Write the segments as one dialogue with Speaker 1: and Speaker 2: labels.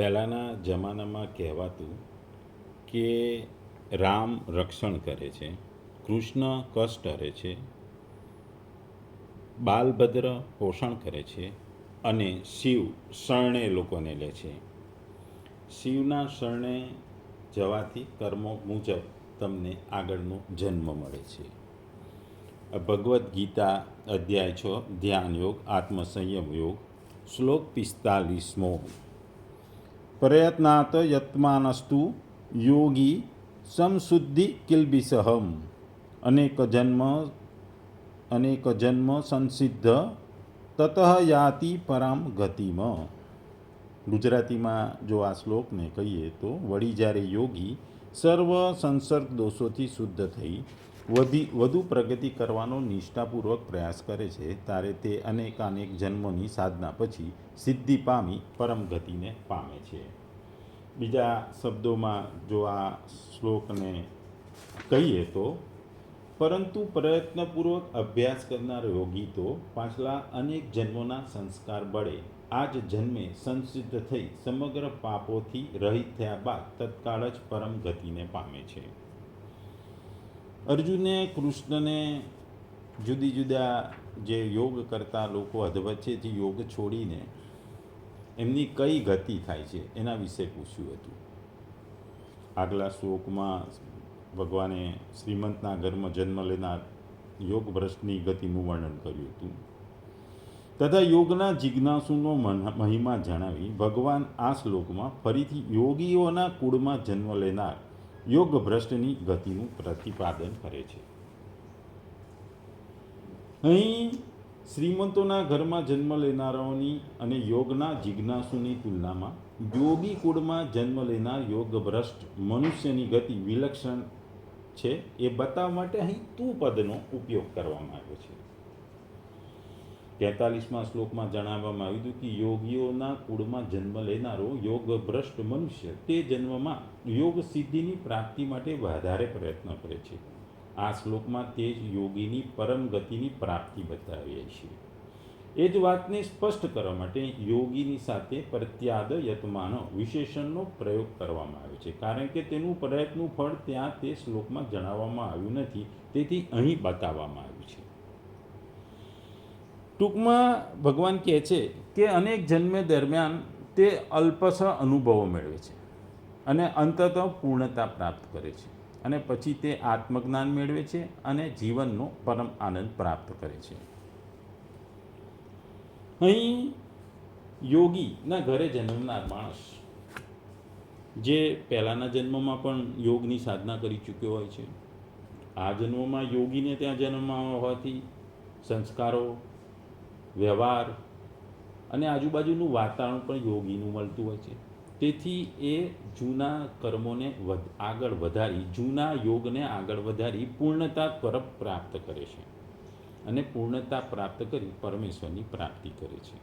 Speaker 1: પહેલાંના જમાનામાં કહેવાતું કે રામ રક્ષણ કરે છે, કૃષ્ણ કષ્ટ હરે છે, બાલભદ્ર પોષણ કરે છે અને શિવ શરણે લોકોને લે છે. શિવના શરણે જવાથી કર્મો મુજબ તમને આગળનો જન્મ મળે છે. ભગવદ્ ગીતા અધ્યાય છ, ધ્યાન યોગ, આત્મસંયમ યોગ, શ્લોક પિસ્તાલીસમો. પ્રયત્નાત યત્માનસ્તુ યોગી સમશુદ્ધિ કિલ્બિસહમ અનેક જન્મ અનેક જન્મ સંસિદ્ધ તતઃ યાતિ પરામ ગતિમ ગુજરાતીમાં જો આ શ્લોકને કહીએ તો, વળી જ્યારે યોગી સર્વ સંસર્ગ દોષોથી શુદ્ધ થઈ વધી, વધુ પ્રગતિ કરવાનો નિષ્ઠાપૂર્વક પ્રયાસ કરે છે, ત્યારે તે અનેકાનેક જન્મોની સાધના પછી સિદ્ધિ પામી પરમ ગતિને પામે છે. બીજા શબ્દોમાં જો આ શ્લોકને કહીએ તો, પરંતુ પ્રયત્નપૂર્વક અભ્યાસ કરનાર યોગી તો પાછલા અનેક જન્મોના સંસ્કાર બળે આ જ જન્મે સંસિદ્ધ થઈ સમગ્ર પાપોથી રહિત થયા બાદ તત્કાળ જ પરમ ગતિને પામે છે. અર્જુને કૃષ્ણને જુદી જુદા જે યોગ કરતા લોકો અધવચ્ચેથી યોગ છોડીને એમની કઈ ગતિ થાય છે એના વિશે પૂછ્યું હતું. આગલા શ્લોકમાં ભગવાને શ્રીમંતના ઘરમાં જન્મ લેનાર યોગ ભ્રષ્ટની ગતિનું વર્ણન કર્યું હતું. તથા યોગના જિજ્ઞાસુનો મહિમા જણાવી ભગવાન આ શ્લોકમાં ફરીથી યોગીઓના કુળમાં જન્મ લેનાર યોગ ભ્રષ્ટની ગતિનું પ્રતિપાદન કરે છે. અહીં શ્રીમંતોના ઘરમાં જન્મ લેનારાઓની અને યોગના જિજ્ઞાસુની તુલનામાં યોગી કુળમાં જન્મ લેનાર યોગ ભ્રષ્ટ મનુષ્યની ગતિ વિલક્ષણ છે એ બતાવવા માટે અહીં તું પદનો ઉપયોગ કરવામાં આવ્યો છે. તેતાલીસમાં શ્લોકમાં જણાવવામાં આવ્યું હતું કે યોગીઓના કુળમાં જન્મ લેનારો યોગ ભ્રષ્ટ મનુષ્ય તે જન્મમાં યોગ સિદ્ધિની પ્રાપ્તિ માટે વધારે પ્રયત્ન કરે છે. આ શ્લોકમાં તે જ યોગીની પરમ ગતિની પ્રાપ્તિ બતાવીએ છીએ. એ જ વાતને સ્પષ્ટ કરવા માટે યોગીની સાથે પ્રત્યાદ યતમાન વિશેષણનો પ્રયોગ કરવામાં આવ્યો છે. કારણ કે તેનું પ્રયત્નનું ફળ ત્યાં તે શ્લોકમાં જણાવવામાં આવ્યું નથી. તેથી અહીં બતાવવામાં આવ્યું છે. ટૂંકમાં ભગવાન કહે છે કે અનેક જન્મે દરમિયાન તે અલ્પસ અનુભવો મેળવે છે અને અંતત પૂર્ણતા પ્રાપ્ત કરે છે અને પછી તે આત્મજ્ઞાન મેળવે છે અને જીવનનો પરમ આનંદ પ્રાપ્ત કરે છે. અહીં યોગીના ઘરે જન્મનાર માણસ જે પહેલાંના જન્મમાં પણ યોગની સાધના કરી ચૂક્યો હોય છે. આ જન્મમાં યોગીને ત્યાં જન્મ હોવાથી સંસ્કારો વ્યવહાર અને આજુબાજુનું વાતાવરણ પણ યોગીનું મળતું હોય છે. તેથી એ જૂના કર્મોને વધ, આગળ વધારી, જૂના યોગને આગળ વધારી પૂર્ણતા તરફ પ્રાપ્ત કરે છે અને પૂર્ણતા પ્રાપ્ત કરી પરમેશ્વરની પ્રાપ્તિ કરે છે.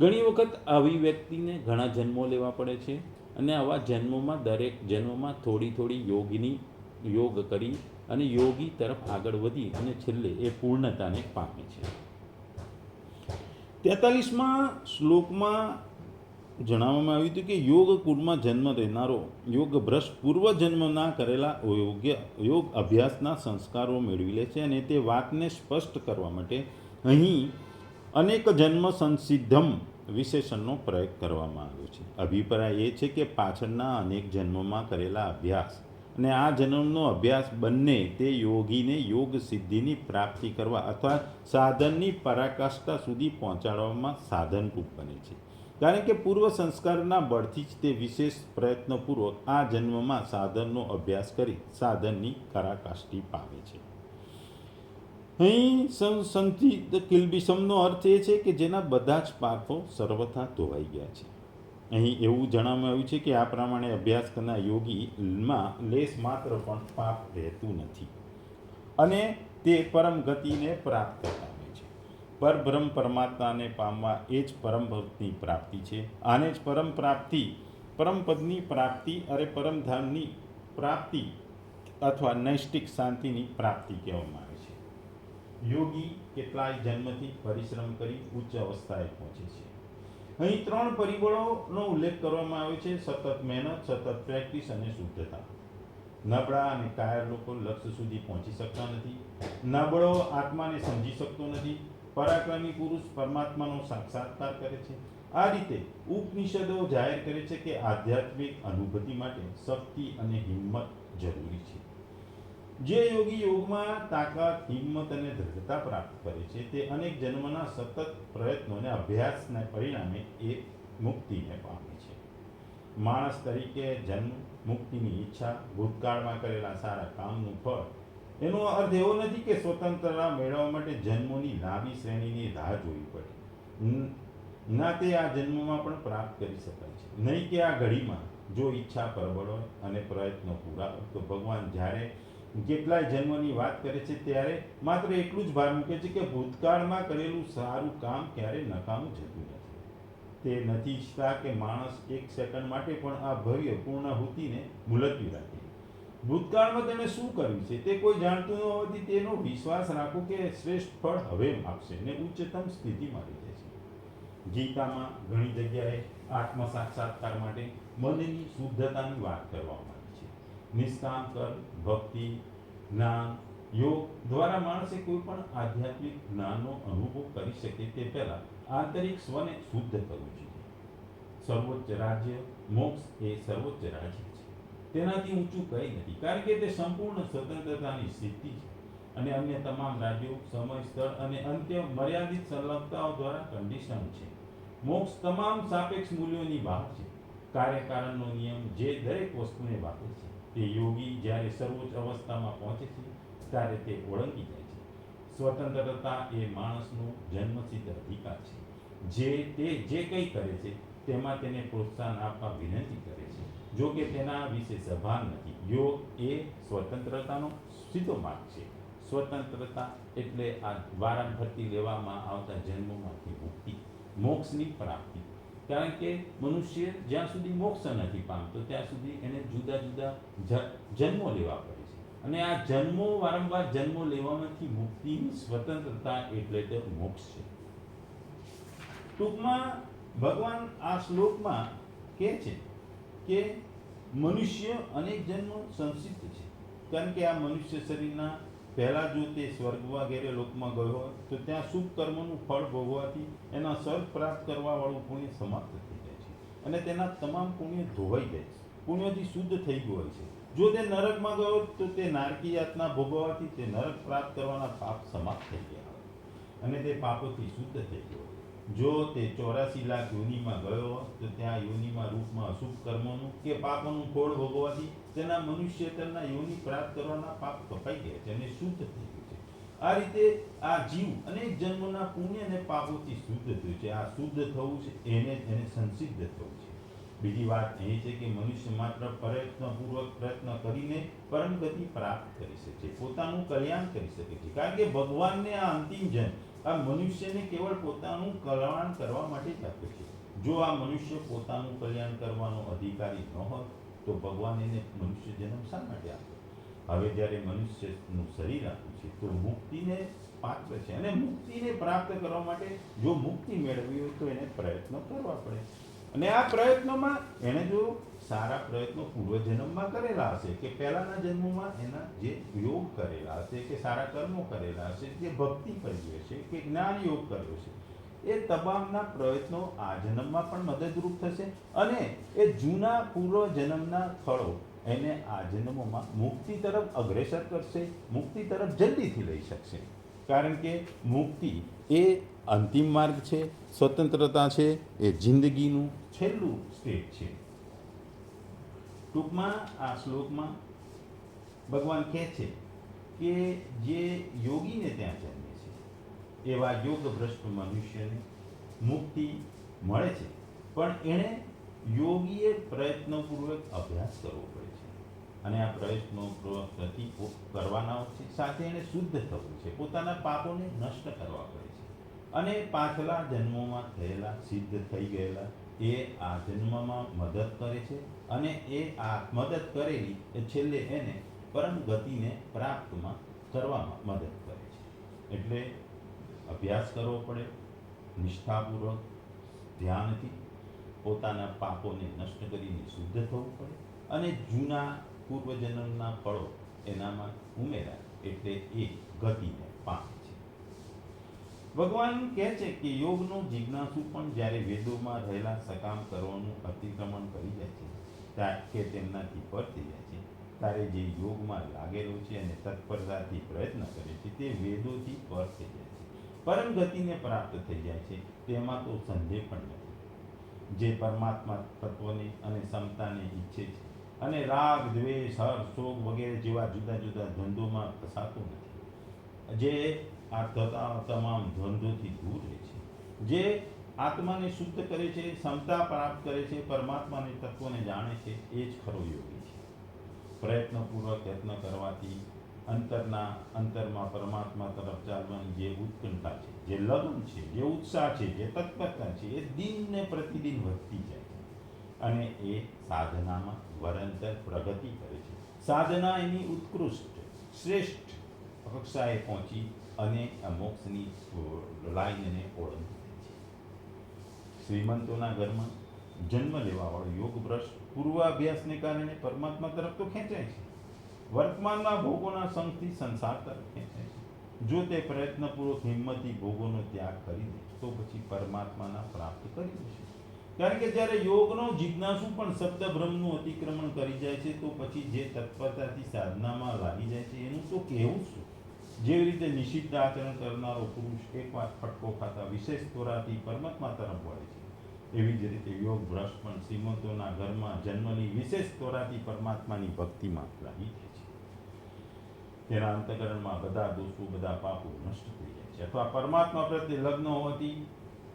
Speaker 1: ઘણી વખત આવી વ્યક્તિને ઘણા જન્મો લેવા પડે છે અને આવા જન્મોમાં દરેક જન્મમાં થોડી થોડી યોગીની, યોગ કરી અને યોગી તરફ આગળ વધી અને છેલ્લે એ પૂર્ણતાને પામે છે. તેતાલીસમાં શ્લોકમાં જણાવવામાં આવ્યું હતું કે યોગ કુળમાં જન્મ લેનારો યોગ ભ્રષ્ટ પૂર્વજન્મના કરેલા યોગ્ય યોગ અભ્યાસના સંસ્કારો મેળવી લે છે અને તે વાતને સ્પષ્ટ કરવા માટે અહીં અનેક જન્મ સંસિદ્ધમ વિશેષણનો પ્રયોગ કરવામાં આવ્યો છે. અભિપ્રાય એ છે કે પાછળના અનેક જન્મમાં કરેલા અભ્યાસ અને આ જન્મનો અભ્યાસ બંને તે યોગીને યોગ સિદ્ધિની પ્રાપ્તિ કરવા અથવા સાધનની પરાકાષ્ઠા સુધી પહોંચાડવામાં સાધનરૂપ બને છે. કારણ કે પૂર્વ સંસ્કારના બળથી જ તે વિશેષ પ્રયત્નપૂર્વક આ જન્મમાં સાધનનો અભ્યાસ કરી સાધનની પરાકાષ્ઠી પામે છે. અહીં સંસિદ્ધ કિલ્બિસમનો અર્થ એ છે કે જેના બધા જ પાર્થો સર્વથા ધોવાઈ ગયા છે. અહીં એવું જણાવવામાં આવ્યું છે કે આ પ્રમાણે અભ્યાસ કરનાર યોગીમાં લેશ માત્ર પણ પાપ રહેતું નથી. અને તે પરમ ગતિને પ્રાપ્ત પામે છે. પરબ્રહ્મ પરમાત્માને પામવા એ જ પરમ ભક્તની પ્રાપ્તિ છે. આને જ પરમ પ્રાપ્તિ પરમપદની પ્રાપ્તિ અરે પરમધામની પ્રાપ્તિ અથવા નૈષ્ટિક શાંતિની પ્રાપ્તિ કહેવામાં આવે છે. યોગી કેટલાય જન્મથી પરિશ્રમ કરી ઉચ્ચ અવસ્થાએ પહોંચે છે. અહીં ત્રણ પરિબળોનો ઉલ્લેખ કરવામાં આવ્યો છે. સતત મહેનત, સતત પ્રેક્ટિસ અને શુદ્ધતા. નબળા અને કાયર લોકો લક્ષ્ય સુધી પહોંચી શકતા નથી. નબળો આત્માને સમજી શકતો નથી. પરાક્રમી પુરુષ પરમાત્માનો સાક્ષાત્કાર કરે છે. આ રીતે ઉપનિષદો જાહેર કરે છે કે આધ્યાત્મિક અનુભૂતિ માટે શક્તિ અને હિંમત જરૂરી છે. જે યોગી યોગમાં તાકાત, હિંમત અને દ્રઢતા પ્રાપ્ત કરે છે, તે અનેક જન્મના સતત પ્રયત્નોને અભ્યાસને પરિણામે એ મુક્તિને પામે છે. માણસ તરીકે જન્મ, મુક્તિની ઈચ્છા, ભૂતકાળમાં કરેલા સારા કામનું ફળ, એનો અર્થ એવો નથી કે સ્વતંત્રતા મેળવવા માટે જન્મોની લાંબી શ્રેણીની રાહ જોવી પડે. ના તે આ જન્મમાં પણ પ્રાપ્ત કરી શકાય છે. નહીં કે આ ઘડીમાં. જો ઈચ્છા પરબળ હોય અને પ્રયત્નો પૂરા હોય, તો ભગવાન જ્યારે કેટલાય જન્મની વાત કરે છે ત્યારે માત્ર એટલું જ ભાર મૂકે છે કે ભૂતકાળમાં કરેલું સારું કામ ક્યારે નકામું જતું નથી. તે નથી ઈચ્છતા કે માણસ એક સેકન્ડ માટે પણ આ ભવ્ય પૂર્ણાહુતિને મુલતવી રાખે. ભૂતકાળમાં તેણે શું કર્યું છે તે કોઈ જાણતું ન હોવાથી તેનો વિશ્વાસ રાખો કે શ્રેષ્ઠ ફળ હવે આપશે ને ઉચ્ચતમ સ્થિતિમાં રહી જશે ગીતામાં ઘણી જગ્યાએ આત્મ સાક્ષાત્કાર માટે મનની શુદ્ધતાની વાત કરવામાં નિષ્કામ કર્મ ભક્તિ, જ્ઞાન, યોગ દ્વારા માણસે કોઈ પણ આધ્યાત્મિક જ્ઞાનનો અનુભવ કરી શકે તે પહેલા આંતરિક સ્વને શુદ્ધ કરવું જોઈએ. સર્વોચ્ચ રાજ્ય, મોક્ષ એ સર્વોચ્ચ રાજ્ય છે. તેનાથી ઊંચું કંઈ નથી, કારણ કે તે સંપૂર્ણ સ્વતંત્રતાની સ્થિતિ છે. અને અન્ય તમામ રાજ્યો, સમય, સ્થળ અને અંત્ય મર્યાદિત સંલગ્નતાઓ દ્વારા કન્ડિશન છે. મોક્ષ તમામ સાપેક્ષ મૂલ્યોની બહાર છે. કાર્યકારણનો નિયમ જે દરેક વસ્તુને વાપરે છે. તે યોગી જ્યારે સર્વોચ્ચ અવસ્થામાં પહોંચે છે, ત્યારે તે ઓળંગી જાય છે. સ્વતંત્રતા એ માણસનો જન્મસિદ્ધ અધિકાર છે. જે તે જે કંઈ કરે છે, તેમાં તેને પ્રોત્સાહન આપવા વિનંતી કરે છે. જો કે તેના વિશે સભાન નથી. યોગ એ સ્વતંત્રતાનો સીધો માર્ગ છે. સ્વતંત્રતા એટલે આ વારાફરતી લેવામાં આવતા જન્મોમાંથી મુક્તિ, મોક્ષની પ્રાપ્તિ. કારણ કે મનુષ્ય જ્યાં સુધી મોક્ષ નથી પામતો, ત્યાં સુધી એને જુદા જુદા જન્મો લેવા પડે છે. અને આ જન્મો વારંવાર જન્મો લેવામાંથી મુક્તિની સ્વતંત્રતા એટલે તે મોક્ષ છે. ટૂંકમાં ભગવાન આ શ્લોકમાં કહે છે કે મનુષ્ય અનેક જન્મ સંસિદ્ધ છે. કારણ કે આ મનુષ્ય શરીરના પહેલાં જો તે સ્વર્ગ વગેરે લોકમાં ગયો હોય તો ત્યાં શુભ કર્મનું ફળ ભોગવાથી એના સ્વર્ગ પ્રાપ્ત કરવાવાળું પુણ્ય સમાપ્ત થઈ જાય છે. અને તેના તમામ પુણ્ય ધોવાઈ જાય છે. પુણ્યથી શુદ્ધ થઈ ગયું હોય છે. જો તે નરકમાં ગયો તો તે નારકી યાતના ભોગવવાથી તે નરક પ્રાપ્ત કરવાના પાપ સમાપ્ત થઈ ગયા હોય અને તે પાપોથી શુદ્ધ થઈ ગયો જો તે ચોરાસી લાખ યોનિમાં ગયો તો ત્યાં યોનિમાં રૂપમાં અશુભ કર્મોનું કે પાપોનું ફળ ભોગવવાથી તેના મનુષ્ય તેના યોનિ પ્રાપ્ત કરવાના પાપ કપાઈ ગયા છે અને શુદ્ધ થઈ ગયું છે. આ રીતે આ જીવ અનેક જન્મોના પુણ્ય અને પાપોથી શુદ્ધ થયું છે. આ શુદ્ધ થવું છે, એને તેને સંસિદ્ધ થવું છે. બીજી વાત એ છે કે મનુષ્ય માત્ર પ્રયત્નપૂર્વક પ્રયત્ન કરીને પરમ ગતિ પ્રાપ્ત કરી શકે છે. પોતાનું કલ્યાણ કરી શકે છે. કારણ કે ભગવાનને આ અંતિમ જન્મ આ મનુષ્યને કેવળ પોતાનું કલ્યાણ કરવા માટે જ આપે છે. જો આ મનુષ્ય પોતાનું કલ્યાણ કરવાનો અધિકારી ન હોય તો ભગવાન એને મનુષ્ય જન્મ શા માટે આપે હવે જ્યારે મનુષ્યનું શરીર આપ્યું છે, તો મુક્તિને પાત્ર છે. અને મુક્તિને પ્રાપ્ત કરવા માટે જો મુક્તિ મેળવવી હોય, તો એને પ્રયત્ન કરવા પડે. અને આ પ્રયત્નોમાં એણે જો સારા પ્રયત્નો પૂર્વજન્મમાં કરેલા હશે, કે પહેલાના જન્મમાં એના જે યોગ કરેલા હશે, કે સારા કર્મો કરેલા હશે, જે ભક્તિ કરી હશે, કે જ્ઞાન યોગ કર્યો છે એ તમામના પ્રયત્નો આ જન્મમાં પણ મદદરૂપ થશે અને એ જૂના પૂર્વ જન્મના ફળો એને આ જન્મોમાં મુક્તિ તરફ અગ્રેસર કરશે, મુક્તિ તરફ જલ્દીથી લઈ શકશે. કારણ કે મુક્તિ એ અંતિમ માર્ગ છે, સ્વતંત્રતા છે, એ જિંદગીનું છેલ્લું સ્ટેજ છે. ટૂંકમાં આ શ્લોકમાં ભગવાન કહે છે કે જે યોગીને ત્યાં જન્મે છે, એવા યોગ ભ્રષ્ટ મનુષ્યને મુક્તિ મળે છે, પણ એણે યોગીએ પ્રયત્નપૂર્વક અભ્યાસ કરવો પડે છે. અને આ પ્રયત્નોથી કરવાના છે, સાથે એને શુદ્ધ થવું છે, પોતાના પાપોને નષ્ટ કરવા પડે છે. અને પાછલા જન્મોમાં થયેલા, સિદ્ધ થઈ ગયેલા, એ આ જન્મમાં મદદ કરે છે અને એ આ મદદ કરેલી એ છેલ્લે એને પરમ ગતિને પ્રાપ્તમાં કરવામાં મદદ કરે છે. એટલે અભ્યાસ કરવો પડે, નિષ્ઠાપૂર્વક, ધ્યાનથી પોતાના પાપોને નષ્ટ કરીને શુદ્ધ થવું પડે અને જૂના પૂર્વજન્મના ફળો એનામાં ઉમેરાય એટલે એ ગતિને પામે. ભગવાન કહે છે કે યોગનો જિજ્ઞાસુ પણ જ્યારે વેદોમાં રહેલા સકામ કરવાનું અતિક્રમણ કરી જાય છે કે તેમનાથી પર થઈ જાય છે. ત્યારે જે યોગમાં લાગેલો છે અને તત્પરતાથી પ્રયત્ન કરે છે, તે વેદોથી પર થઈ જાય છે. પરમ ગતિને પ્રાપ્ત થઈ જાય છે, તેમાં તો સંદેહ પણ નથી. જે પરમાત્મા તત્વને અને સમતાને ઈચ્છે છે અને રાગ, દ્વેષ હર શોક વગેરે જેવા જુદા જુદા ધંધોમાં ફસાતો નથી. જે આ થતા તમામ દ્વંદ્વોથી દૂર રહે છે. જે આત્માને શુદ્ધ કરે છે સમતા પ્રાપ્ત કરે છે, પરમાત્માને તત્વને જાણે છે, એ જ ખરો યોગી છે. પ્રયત્નપૂર્વક યત્ન કરવાથી અંતરના અંતરમાં પરમાત્મા તરફ ચાલવાની જે ઉત્કંઠા છે, જે લગ્ન છે, જે ઉત્સાહ છે, જે તત્પરતા છે, એ દિનને પ્રતિદિન વધતી જાય છે. અને એ સાધનામાં વરંતર પ્રગતિ કરે છે. સાધના એની ઉત્કૃષ્ટ, શ્રેષ્ઠ કક્ષાએ પહોંચી અને મોક્ષની લાઈનને ઓળંગી શ્રીમંતોના ઘરમાં જન્મ લેવાવાળો યોગ ભ્રષ્ટ પૂર્વાભ્યાસને કારણે પરમાત્મા તરફ તો ખેંચાય છે. વર્તમાનના ભોગોના સંગથી સંસાર તરફ ખેંચાય છે. જો તે પ્રયત્નપૂર્વક હિંમતથી ભોગોનો ત્યાગ કરી દે, તો પછી પરમાત્માના પ્રાપ્ત કરી દેશે. કારણ કે જ્યારે યોગનો જિજ્ઞાસુ પણ શબ્દ બ્રહ્મનું અતિક્રમણ કરી જાય છે, તો પછી જે તત્પરતાથી સાધનામાં લાગી જાય છે, એનું તો કહેવું શું? જેવી રીતે નિષિદ્ધ આચરણ કરનારો પુરુષ એકવાર ફટકો ખાતા વિશેષ તોરાથી પરમાત્મા તરફ વળે છે. એવી જ રીતે યોગ ભ્રષ્ટ પણ શ્રીમંતોના ઘરમાં જન્મની વિશેષ તોરાથી પરમાત્માની ભક્તિમાં લાગી તેના અંતકરણમાં બધા દોષો, બધા પાપો નષ્ટ થઈ જાય છે. અથવા પરમાત્મા પ્રત્યે લગ્ન હોવાથી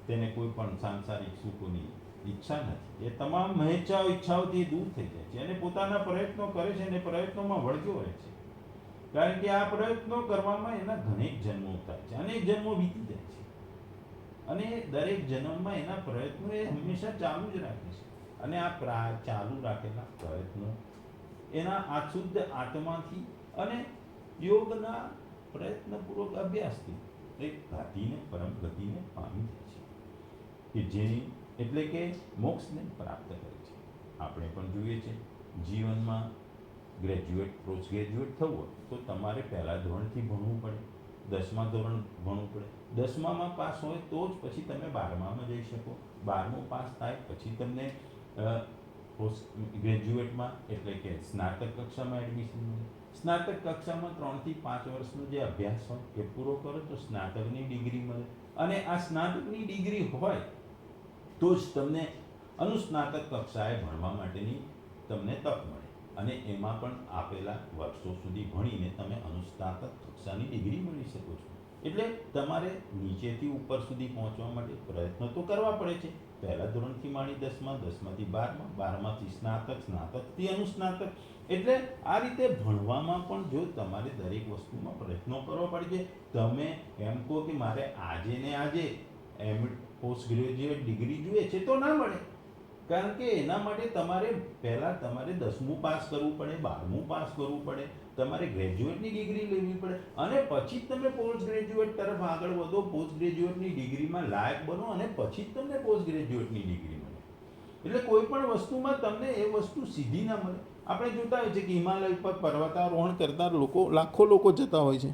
Speaker 1: તેને કોઈ પણ સાંસારિક સુખોની ઈચ્છા નથી. એ તમામ મહેચ્છાઓ ઈચ્છાઓથી દૂર થઈ જાય છે અને પોતાના પ્રયત્નો કરે છે અને પ્રયત્નોમાં વળગ્યો રહે છે. કારણ કે આ પ્રયત્નો કરવામાં એના ઘણેક જન્મો થાય છે અનેક જન્મો વીતી જાય છે. અને દરેક જન્મમાં એના પ્રયત્નો એ હંમેશા ચાલુ જ રાખે છે. અને આ ચાલુ રાખેલા પ્રયત્નો એના આ શુદ્ધ આત્માથી અને યોગના પ્રયત્નપૂર્વક અભ્યાસથી એક ગતિને પરમ ગતિને પામી જાય છે. કે જેની એટલે કે મોક્ષને પ્રાપ્ત કરે છે. આપણે પણ જોઈએ છે, જીવનમાં ગ્રેજ્યુએટ પોસ્ટ ગ્રેજ્યુએટ થવું હોય, તો તમારે પહેલાં ધોરણથી ભણવું પડે, દસમા ધોરણ ભણવું પડે. દસમામાં પાસ હોય તો જ પછી તમે બારમામાં જઈ શકો. બારમું પાસ થાય પછી તમને પોસ્ટ, ગ્રેજ્યુએટમાં એટલે કે સ્નાતક કક્ષામાં એડમિશન મળે. સ્નાતક કક્ષામાં ત્રણથી પાંચ વર્ષનો જે અભ્યાસ હોય એ પૂરો કરો તો સ્નાતકની ડિગ્રી મળે. અને આ સ્નાતકની ડિગ્રી હોય તો જ તમને અનુસ્નાતક કક્ષાએ ભણવા માટેની તમને તક મળે. અને એમાં પણ આપેલા વર્ષો સુધી ભણીને તમે અનુસ્નાતક કક્ષાની ડિગ્રી મેળવી શકો છો. એટલે તમારે નીચેથી ઉપર સુધી પહોંચવા માટે પ્રયત્નો તો કરવા પડે છે. પહેલા ધોરણથી માણી દસમાં, દસમાંથી બારમાં, બારમાંથી સ્નાતક, સ્નાતકથી અનુસ્નાતક. એટલે આ રીતે ભણવામાં પણ જો તમારે દરેક વસ્તુમાં પ્રયત્નો કરવા પડે છે તમે એમ કહો કે મારે આજે ને આજે એમ પોસ્ટ ગ્રેજ્યુએટ ડિગ્રી જોઈએ છે તો ના મળે. કારણ કે એના માટે તમારે પહેલાં તમારે દસમું પાસ કરવું પડે, બારમું પાસ કરવું પડે, તમારે ગ્રેજ્યુએટની ડિગ્રી લેવી પડે અને પછી જ તમે પોસ્ટ ગ્રેજ્યુએટ તરફ આગળ વધો પોસ્ટ ગ્રેજ્યુએટની ડિગ્રીમાં લાયક બનો અને પછી જ તમને પોસ્ટ ગ્રેજ્યુએટની ડિગ્રી મળે. એટલે કોઈ પણ વસ્તુમાં તમને એ વસ્તુ સીધી ના મળે. આપણે જોતા હોય છે કે હિમાલય પર પર્વતારોહણ કરતા લોકો, લાખો લોકો જતા હોય છે.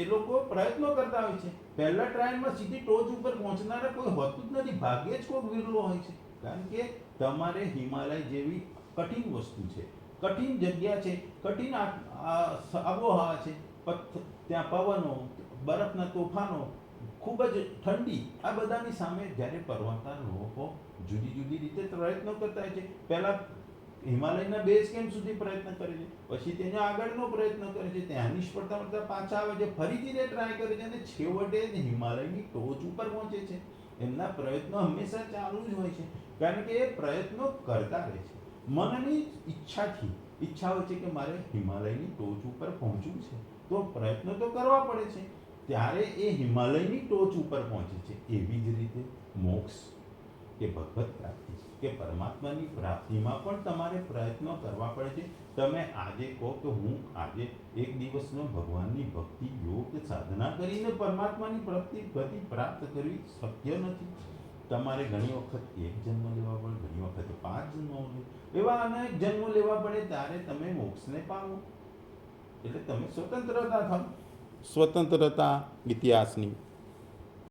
Speaker 1: એ લોકો પ્રયત્નો કરતા હોય છે. પહેલા ટ્રાયલમાં સીધી ટોચ ઉપર પહોંચનારા કોઈ હોતું જ નથી. ભાગ્યે જ કોઈ વિરલો હોય છે. કારણ કે તમારે હિમાલય જેવી કઠિન વસ્તુ છે. કઠિન જગ્યા છે, કઠિન આબોહવા છે. ત્યાં પવનો, બરફના તોફાનો, ખૂબ જ ઠંડી, આ બધાની સામે જ્યારે પર્વતારોહકો જુદી જુદી રીતે પ્રયત્નો કરતા છે. પહેલાં હિમાલયના બેઝ કેમ્પ સુધી પ્રયત્ન કરે છે, પછી તેનો આગળનો પ્રયત્ન કરે છે. ત્યાં નિષ્ફળતા મળતા પાછા આવે છે, ફરીથી તે ટ્રાય કરે છે અને છેવટે હિમાલયની ટોચ ઉપર પહોંચે છે. એમના પ્રયત્નો હંમેશા ચાલુ જ હોય છે. કારણ કે એ પ્રયત્નો કરતા રહે છે. મનની ઈચ્છાથી, ઈચ્છા હોય છે કે મારે હિમાલયની ટોચ ઉપર પહોંચવું છે. તો પ્રયત્નો તો કરવા પડે છે. ત્યારે એ હિમાલયની ટોચ ઉપર પહોંચે છે. એવી જ રીતે મોક્ષ કે ભગવત પ્રાપ્તિ કે પરમાત્માની પ્રાપ્તિમાં પણ તમારે પ્રયત્નો કરવા પડે છે. તમે આજે કહો કે હું આજે એક દિવસનો ભગવાનની ભક્તિ યોગ સાધના કરીને પરમાત્માની પ્રાપ્તિ, ગતિ પ્રાપ્ત કરવી શક્ય નથી. તમારે ઘણી વખત એક જન્મ લેવા પડે ઘણી વખત પાંચ જન્મ હોય. એવા અનેક જન્મ લેવા પડે ત્યારે તમે મોક્ષને પામો. એટલે તમે સ્વતંત્રતા થાવ સ્વતંત્રતા, ઇતિહાસની.